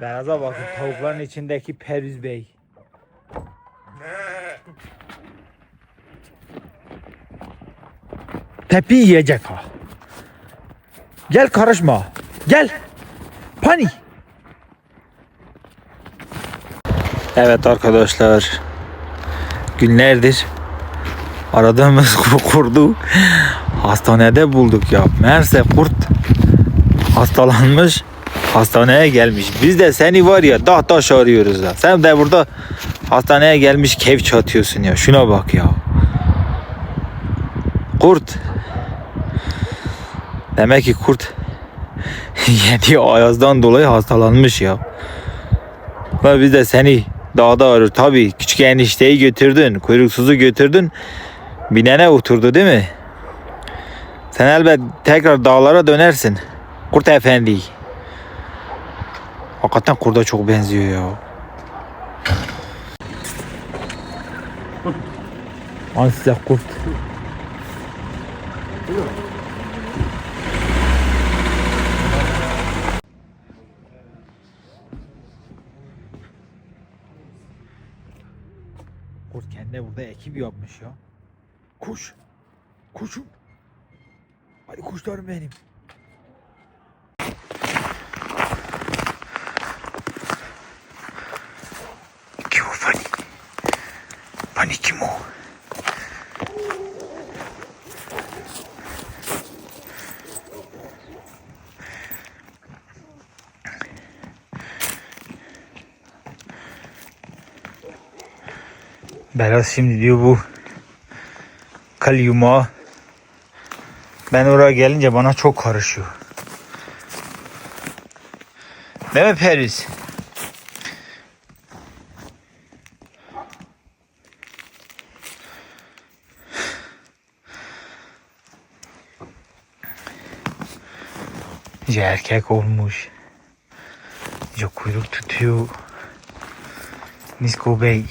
Beyaza bakın tavukların içindeki Perüz Bey. Tepi yiyecek ha. Gel karışma. Gel. Pani. Evet arkadaşlar. Günlerdir aradığımız kurdu hastanede bulduk ya. Meğerse kurt hastalanmış hastaneye gelmiş. Biz de seni var ya dağ taş arıyoruz ya. Sen de burada hastaneye gelmiş keyif çatıyorsun ya. Şuna bak ya. Kurt. Demek ki kurt yediği ayazdan dolayı hastalanmış ya. Ve biz de seni dağda arıyor. Tabii küçük enişteyi götürdün. Kuyruksuz'u götürdün. Binene oturdu değil mi? Sen elbet tekrar dağlara dönersin. Kurt efendi. Hakikaten kurda çok benziyor ya. Al size kurt. Kurt kendine burada ekip yapmış ya. Kuş. Kuşum. Hadi kuşlarım benim. Kim o Fani? Fani kim o? Berat şimdi diyor bu kalyuma ben oraya gelince bana çok karışıyor. Değil mi Peris? Erkek olmuş. İyice kuyruk tutuyor. Nisko Bey.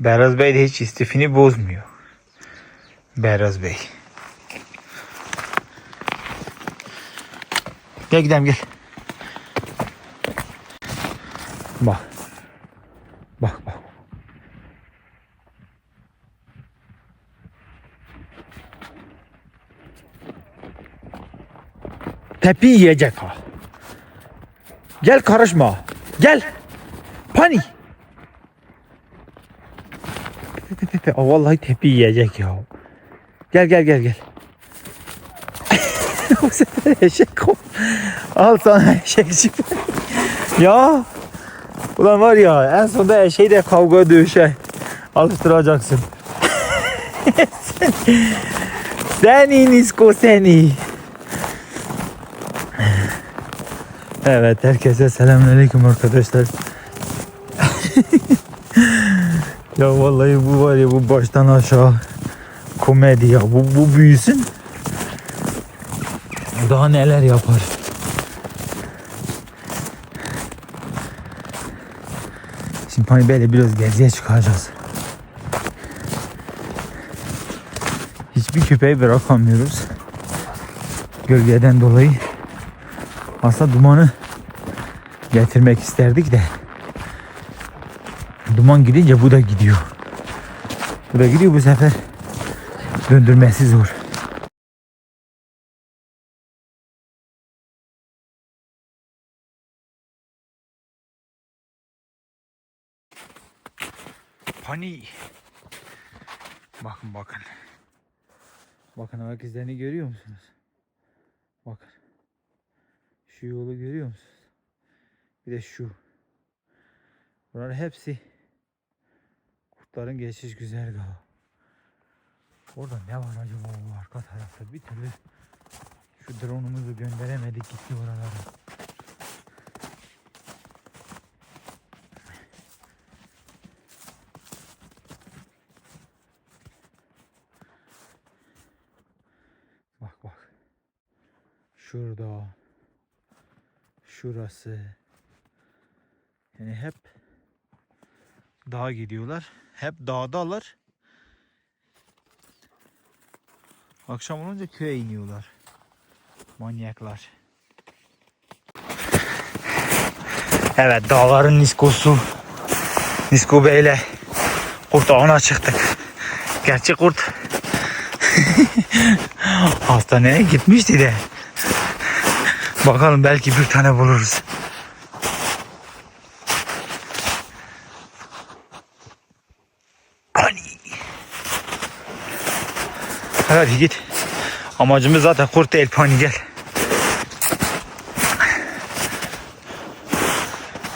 Beraz Bey de hiç istifini bozmuyor. Beraz Bey. Gel gidelim gel. Bak. Bak bak. Tepi yiyecek ha. Gel karışma. Gel. Pani. Vallahi tepi yiyecek ya. Gel gel gel gel. Eşek ol. Al sana eşekçi. ya. Ulan var ya en sonunda eşeği de kavga dövüşe alıştıracaksın. Sen- seni Nisko seni. Evet herkese selamünaleyküm arkadaşlar. ya vallahi bu var ya bu baştan aşağı komedi ya. Bu, bu büyüsün. Daha neler yapar. Şimdi hani böyle biraz geziye çıkacağız. Hiçbir köpeği bırakamıyoruz. Gölgeden dolayı. Aslında dumanı getirmek isterdik de. Duman gidince bu da gidiyor. Bu da gidiyor bu sefer. Döndürmesi zor. Pani. Bakın bakın. Bakın ayak izlerini görüyor musunuz? Bakın. Şu yolu görüyor musunuz? Bir de şu. Bunlar hepsi kurtların geçiş güzergahı. Orada ne var acaba o arka tarafta? Bir türlü şu drone'umuzu gönderemedik gitti oralara. Şurada. Şurası. Yani hep dağa gidiyorlar. Hep dağdalar. Akşam olunca köye iniyorlar. Manyaklar. Evet dağların Niskosu. Nisko Bey'le kurt avına çıktık. Gerçi kurt hastaneye gitmişti de. Bakalım belki bir tane buluruz. Ani. Hadi git. Amacımız zaten kurt değil pani gel.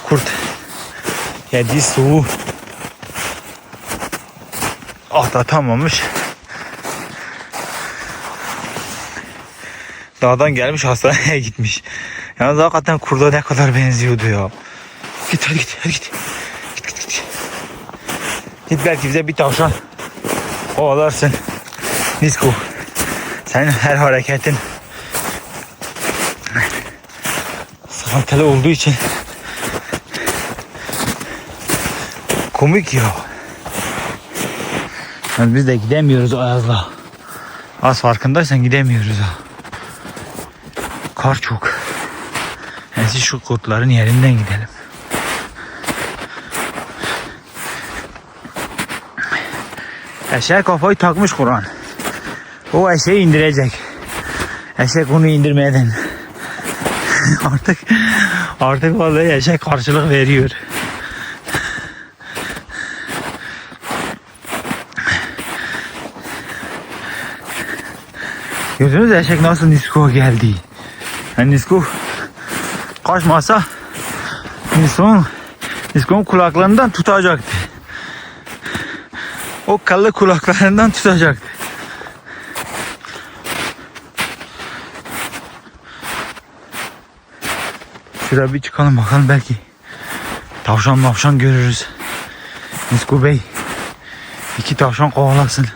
Kurt yediği soğuğu atlatamamış. Dağdan gelmiş hastaneye gitmiş. Yalnız hakikaten kurda ne kadar benziyordu ya. Git hadi git hadi git. Git git git. Git belki bize bir tavşan kovalarsın. Nisko. Senin her hareketin sıkıntılı olduğu için komik ya. Yani biz de gidemiyoruz Ayaz'la. Az farkındaysan gidemiyoruz ha. Kar çok. Neyse şu kurtların yerinden gidelim. Eşeğe kafayı takmış Kur'an. O eşeği indirecek. Eşek onu indirmeden. artık artık vallahi eşek karşılık veriyor. Gördünüz eşek nasıl Nisko geldi. Yani Nisko kaçmasa Nisko'nun Nisko'nun kulaklarından tutacaktı. O kallı kulaklarından tutacaktı. Şuraya bir çıkalım bakalım belki tavşan mavşan görürüz. Nisko Bey iki tavşan kovalasın.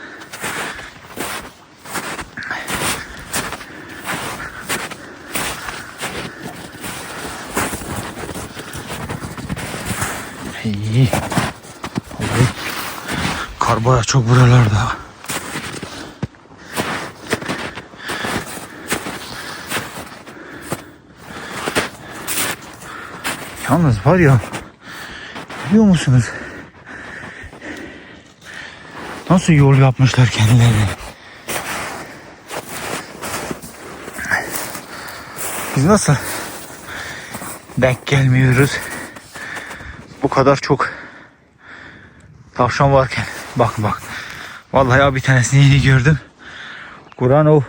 Baya çok buralarda. Yalnız var ya biliyor musunuz? Nasıl yol yapmışlar kendilerine. Biz nasıl denk gelmiyoruz? Bu kadar çok tavşan varken. Bak bak. Vallahi ya bir tanesini yeni gördüm. Kur'an o.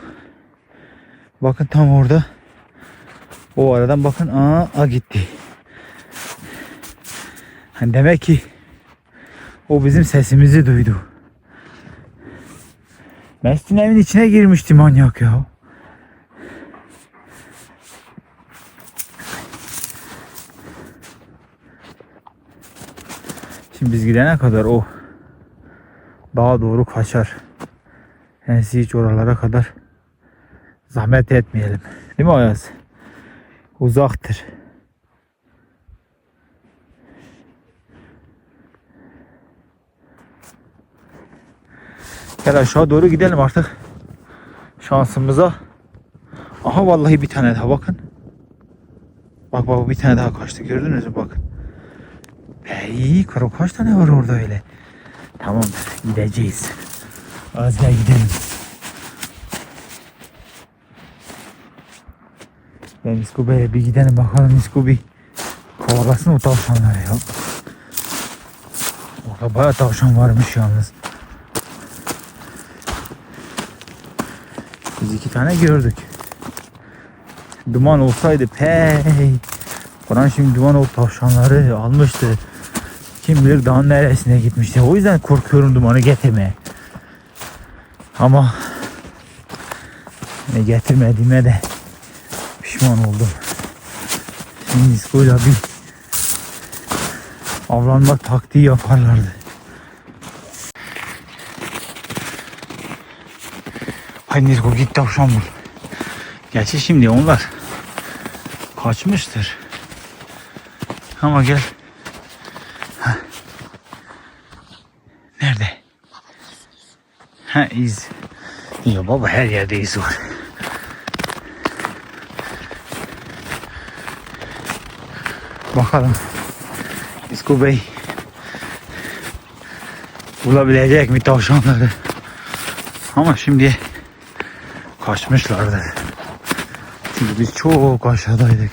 Bakın tam orada. O aradan bakın aa, a gitti. Hani demek ki o bizim sesimizi duydu. Mesut'un evin içine girmişti manyak ya. Şimdi biz gidene kadar o dağa doğru kaçar. Yani hiç oralara kadar zahmet etmeyelim. Değil mi Ayaz? Uzaktır. Gel aşağı doğru gidelim artık. Şansımıza. Aha vallahi bir tane daha bakın. Bak bak bir tane daha kaçtı gördünüz mü. Hey karo kaç tane var orada öyle. Tamam gideceğiz. Az gel gidelim. Ben Niskube'ye bir gidelim bakalım Niskubi kovalasın o tavşanları ya. Orada bayağı tavşan varmış yalnız. Biz iki tane gördük. Duman olsaydı pey. Kur'an şimdi duman o tavşanları almıştı. Kim bilir dağın neresine gitmişti. O yüzden korkuyorum dumanı getirmeye. Ama ne getirmediğime de pişman oldum. Şimdi diskoyla bir avlanma taktiği yaparlardı. Hay Nizgo git tavşan bul. Gerçi şimdi onlar kaçmıştır. Ama gel. Heh. Nerede? Ha iz. Ya baba her yerde iz var. Bakalım. İsko Bey bulabilecek mi tavşanları? Ama şimdi kaçmışlardı. Çünkü biz çok aşağıdaydık.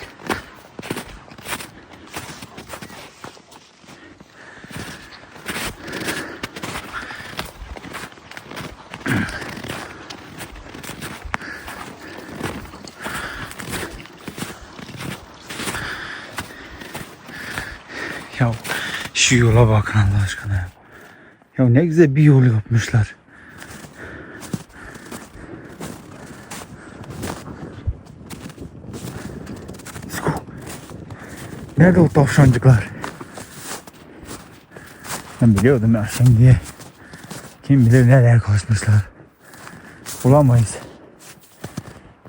Ya şu yola bakın Allah aşkına. ya. Ya ne güzel bir yol yapmışlar. Nerede o tavşancıklar? Ben biliyordum ya şimdi. Kim bilir nereye koşmuşlar. Bulamayız.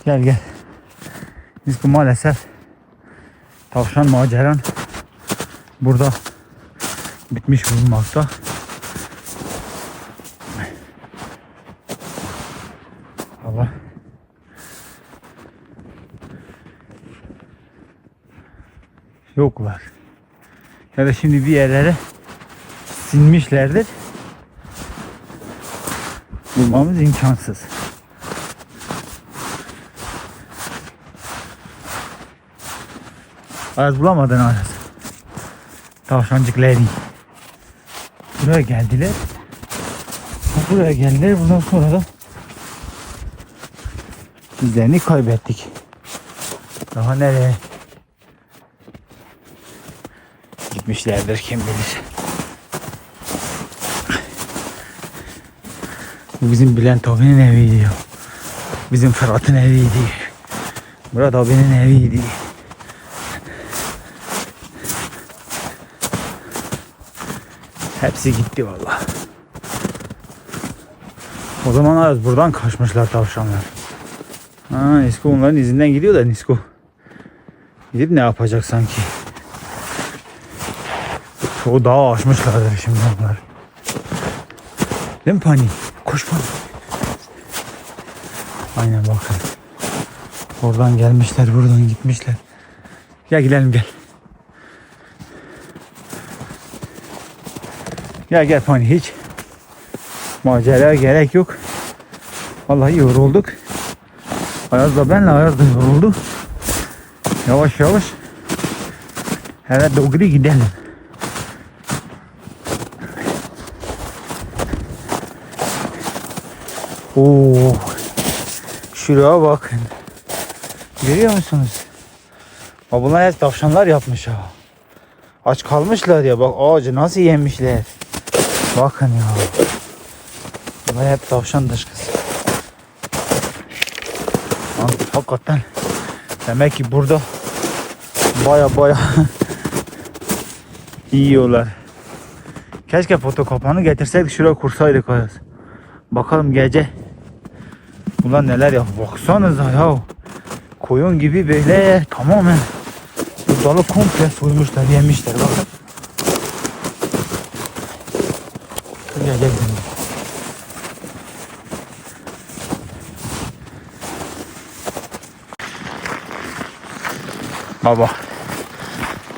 Gel gel. Biz bu maalesef tavşan maceran burada bitmiş bulunmakta. Allah. Yoklar. Ya da şimdi bir yerlere sinmişlerdir. Bulmamız imkansız. Az bulamadın Aras. Tavşancıkları. Buraya geldiler. Buraya geldiler. Bundan sonra da izlerini kaybettik. Daha nereye gitmişlerdir kim bilir. Bu bizim Bülent abinin eviydi. Bizim Fırat'ın eviydi. Murat abinin eviydi. Hepsi gitti valla. O zaman az buradan kaçmışlar tavşanlar. Ha Nisko onların izinden gidiyor da Nisko. Gidip ne yapacak sanki? Çoğu dağı aşmışlardır şimdi onlar. Değil mi Pani? Koş Pani. Aynen bakın. Oradan gelmişler, buradan gitmişler. Gel gidelim gel. Gel gel Pani hiç. Macera gerek yok. Vallahi yorulduk. Ayaz da benle Ayaz da yoruldu. Yavaş yavaş. Hele doğru gidelim. Oo. Şuraya bakın. Görüyor musunuz? Bunlar hep tavşanlar yapmış ha. Aç kalmışlar ya bak ağacı nasıl yemişler. Bakın ya. Bunlar hep tavşan dışkısı. Lan Hakikaten. Demek ki burada baya baya yiyorlar. Keşke foto kapağını getirseydik şuraya kursaydık Ayaz. Bakalım gece. Bunlar neler ya baksanıza ya. Koyun gibi böyle tamamen bu dalı komple soymuşlar yemişler bakın. Gel gel gel. Baba.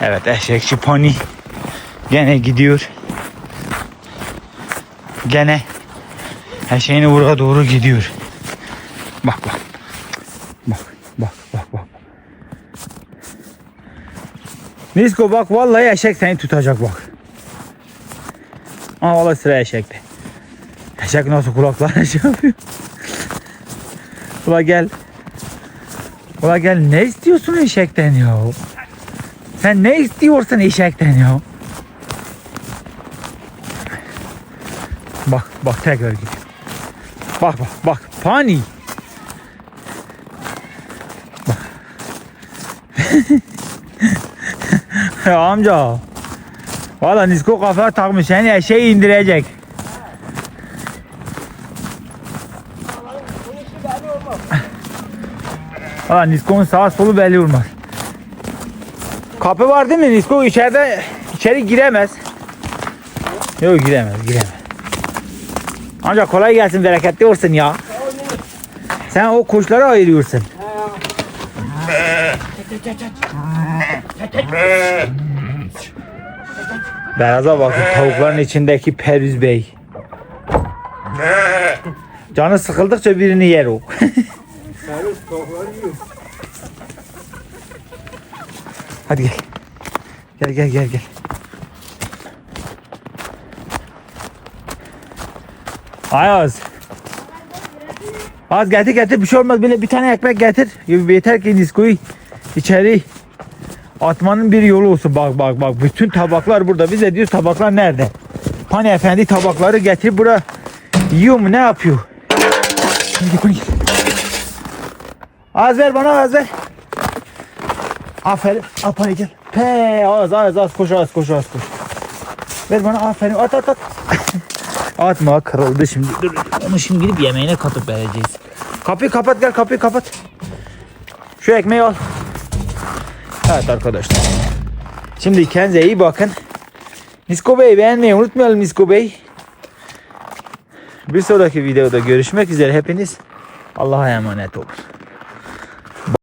Evet eşekçi pony gene gidiyor. Gene eşeğini vurga doğru gidiyor. Bak bak. Bak bak bak bak. Nisko bak vallahi eşek seni tutacak bak. Aa vallahi sıra eşekte. Eşek nasıl kulaklarına şey yapıyor. Ula gel. Ula gel ne istiyorsun eşekten ya? Sen ne istiyorsun eşekten ya? Bak bak tekrar gidiyor. Bak bak bak pani. Bak. amca. Valla Nisko kafa takmış seni eşeği indirecek. Valla Nisko'nun sağa solu belli olmaz. Kapı var değil mi Nisko? İçeride içeri giremez. Yok giremez giremez. Ancak kolay gelsin bereketli olsun ya. Sen o kuşları ayırıyorsun. Beyaza bakın tavukların içindeki Perüz Bey. Canı sıkıldıkça birini yer o. Hadi gel. Gel gel gel gel. Ayaz. Az getir getir bir şey olmaz bile bir tane ekmek getir. Yeter ki Nisko'yu içeri atmanın bir yolu olsun. Bak bak bak bütün tabaklar burada. Biz de tabaklar nerede? Hani efendi tabakları getir bura. Yiyor ne yapıyor? Hadi koy. Az ver bana az ver. Aferin. Apay gel. Pe az az az koş az koş az koş. Ver bana aferin at at at. Atma kırıldı şimdi. Dur onu şimdi gidip yemeğine katıp vereceğiz. Kapıyı kapat gel kapıyı kapat. Şu ekmeği al. Evet arkadaşlar. Şimdi kendinize iyi bakın. Nisko Bey beğenmeyi unutmayalım Nisko Bey. Bir sonraki videoda görüşmek üzere hepiniz. Allah'a emanet olun.